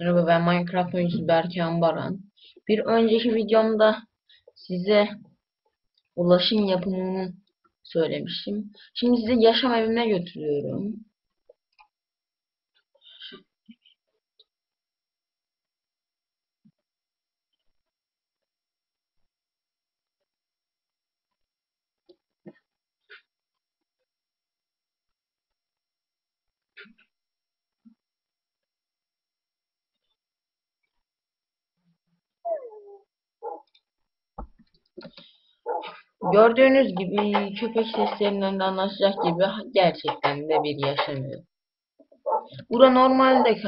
Merhaba ben Minecraft oyuncusu Berkan Baran. Bir önceki videomda size ulaşım yapımını söylemiştim. Şimdi size yaşam evime götürüyorum. Gördüğünüz gibi köpek seslerinden de anlaşılacak gibi gerçekten de bir yaşam evi. Bura normalde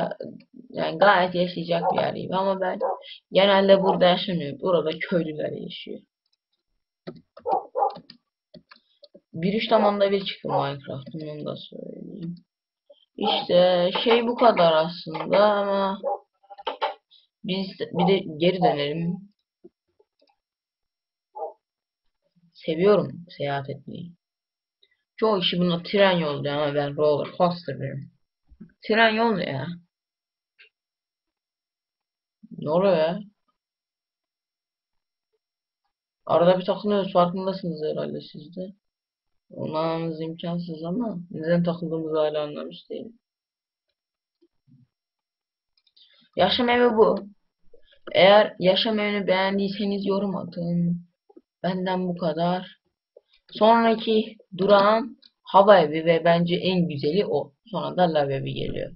yani gayet yaşayacak bir yer gibi ama ben genelde burada yaşamıyorum. Burada köylüler yaşıyor. Bir üç zamanda bir çıktı Minecraft'ın onu da söyleyeyim. İşte şey bu kadar aslında ama biz bir de geri dönelim. Seviyorum seyahat etmeyi. Çoğu kişi buna tren yolu diyor ama ben roller coaster derim. Tren yol ne ya? Ne oluyor ya? Arada bir takılıyoruz farkındasınız herhalde siz de. İmkansız ama neden takıldığımızı hala anlamış değilim. Yaşam evi bu. Eğer yaşam evini beğendiyseniz yorum atın. Benden bu kadar. Sonraki durağım hava evi ve bence en güzeli o. Sonra da lav evi geliyor.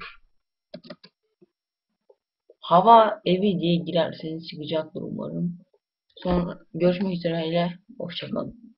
Hava evi diye girerseniz çıkacaktır umarım. Sonra görüşmek üzere. Hoşçakalın.